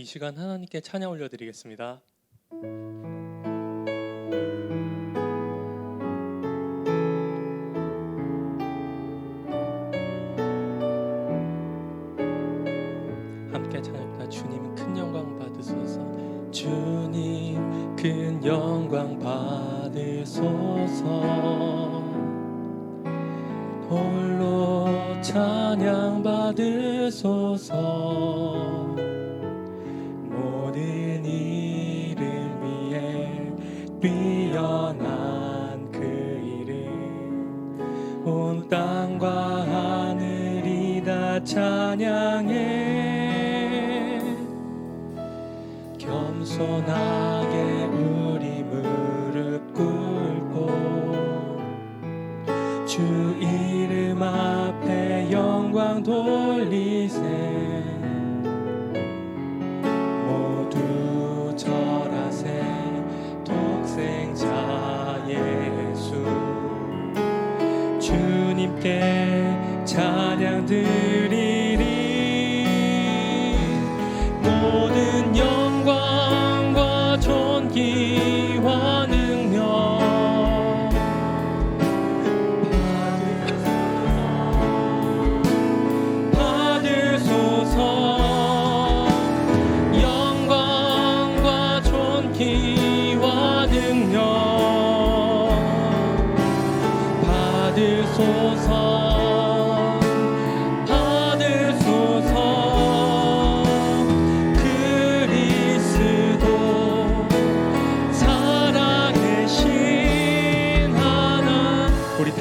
이 시간 하나님께 찬양 올려드리겠습니다. 함께 찬양합니다. 주님 큰 영광 받으소서. 주님 큰 영광 받으소서. 홀로 찬양 받으소서.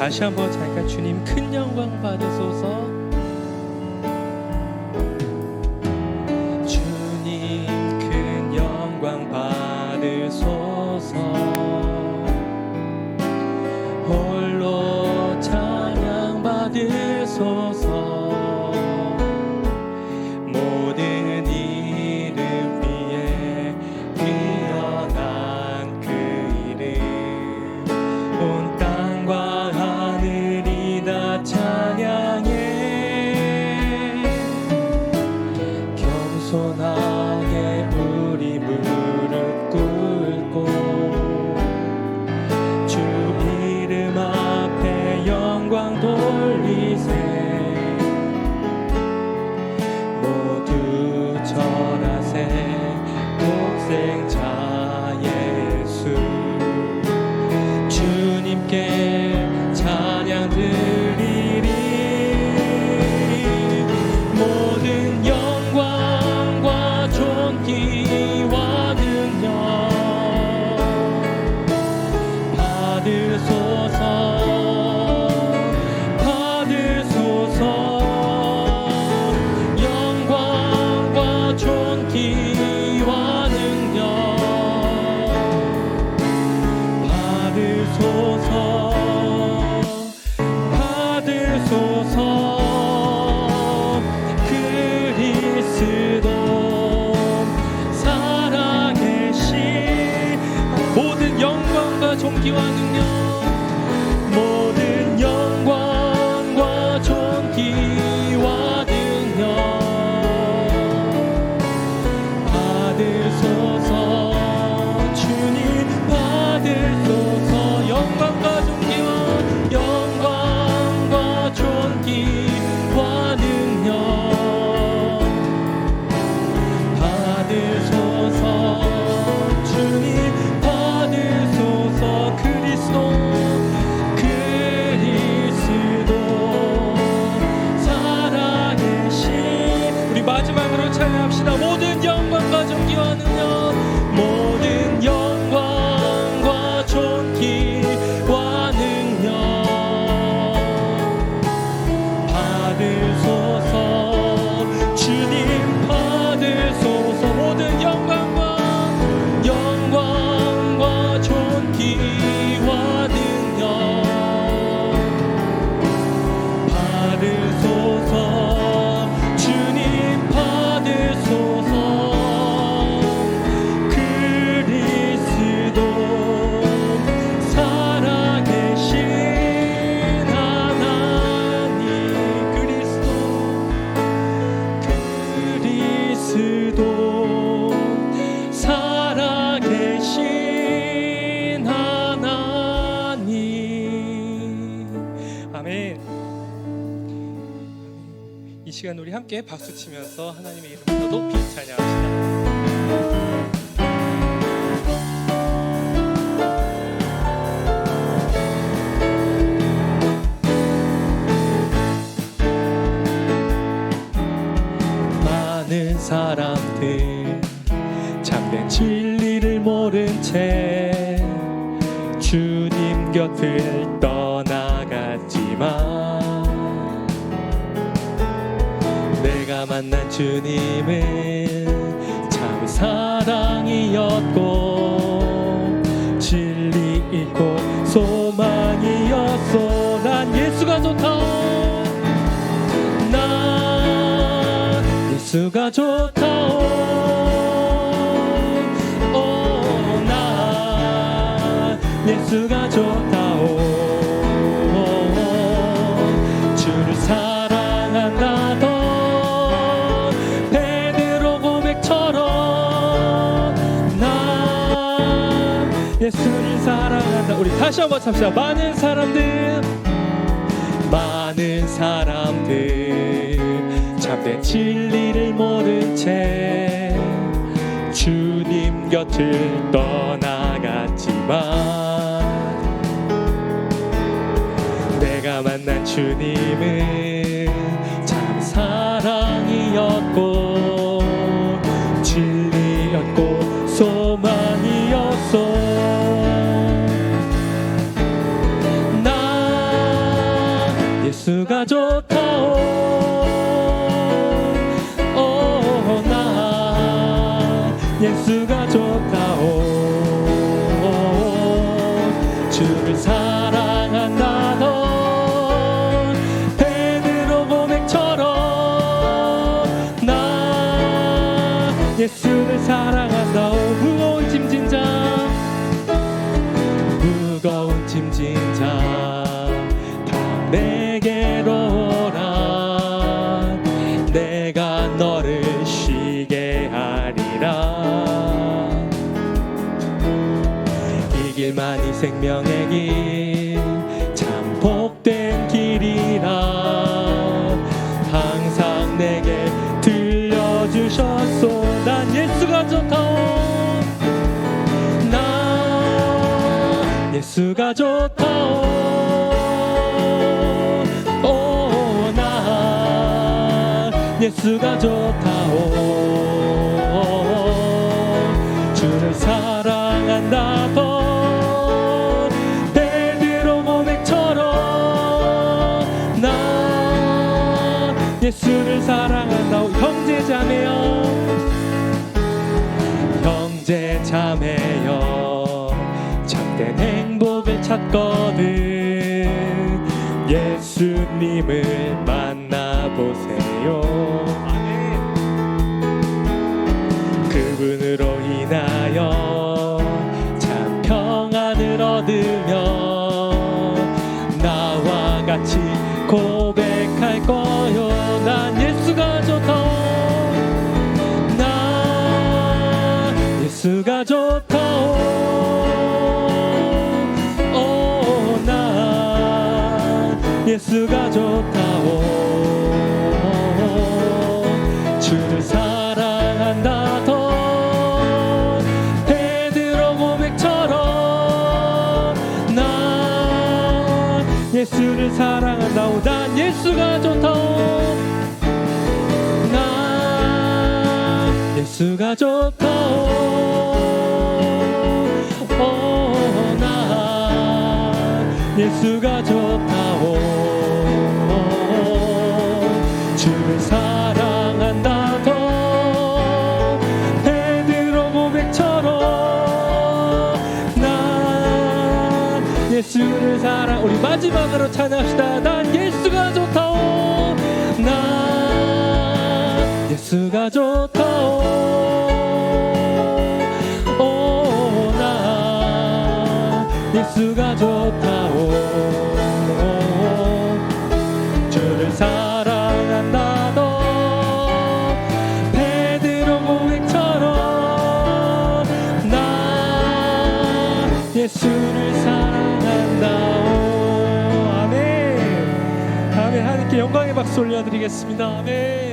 다시 한번 자기가 주님 큰 영광 받으소서. 함께 박수 치면서 하나님의 이름을 더 높이 찬양합시다. 많은 사람들 참된 진리를 모른 채 주님 곁을 만난 주님은 참 사랑이었고 진리 있고 소망이었어 난 예수가 좋다. 난 예수가 좋다오 오, 난 예수가 좋다 예수를 사랑한다. 우리 다시 한번 찹시다. 많은 사람들 많은 사람들 참된 진리를 모른 채 주님 곁을 떠나갔지만 내가 만난 주님은 참 사랑이었고 사랑한다오 무거운 짐진 자 무거운 짐진 자다 내게로 오라. 내가 너를 쉬게 하리라. 이 길만이 생명 나 예수가 좋다오. 오나 예수가 좋다오. 주를 사랑한다던 베드로 고백처럼 나 예수를 사랑 찾거든. 예수님을 만나보세요. 그분으로 인하여 참 평안을 얻으며 나와 같이 고백할 거요. 난 예수가 좋다오 나 예수가 좋다 예수가 좋다오. 주를 사랑한다던 베드로 고백처럼 나 예수를 사랑한다오. 난 예수가 좋다오. 나 예수가 좋다오. 오나 예수가 좋다 예수를 사랑 우리 마지막으로 찬양합시다. 난 예수가 좋다오. 난 예수가 좋다오. 오나 예수가 좋다오 박수 올려드리겠습니다. 아멘.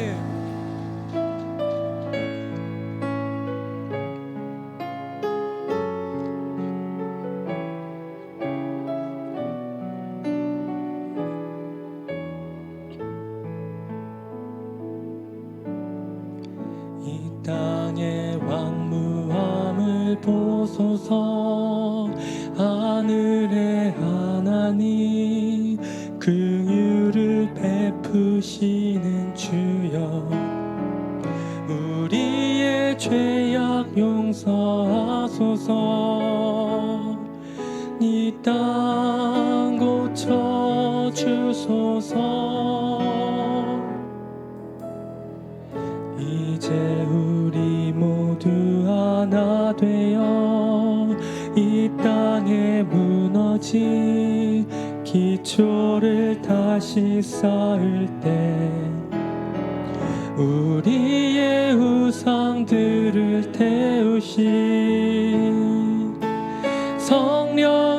보소서 하늘의 하나님 긍휼을 베푸시는 주여. 우리의 죄악 용서하소서. 이 땅 고쳐 주소서. 이제 우리 모두 하나 되어 이 땅에 무너진 기초를 다시 쌓을 때 우리의 우상들을 태우신 성령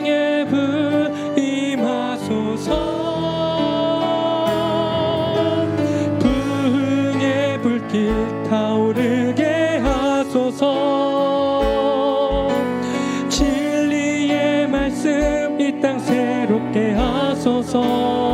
하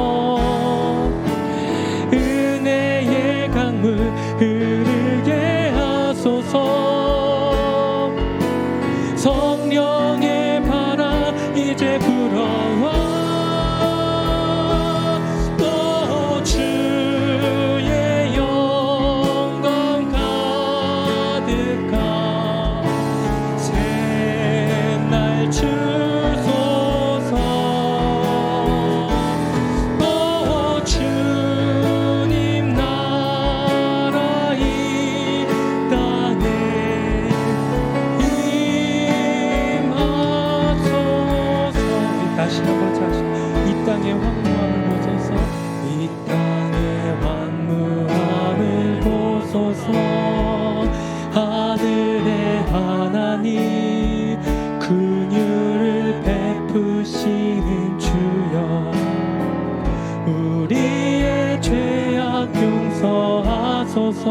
베푸시는 주여 우리의 죄악 용서하소서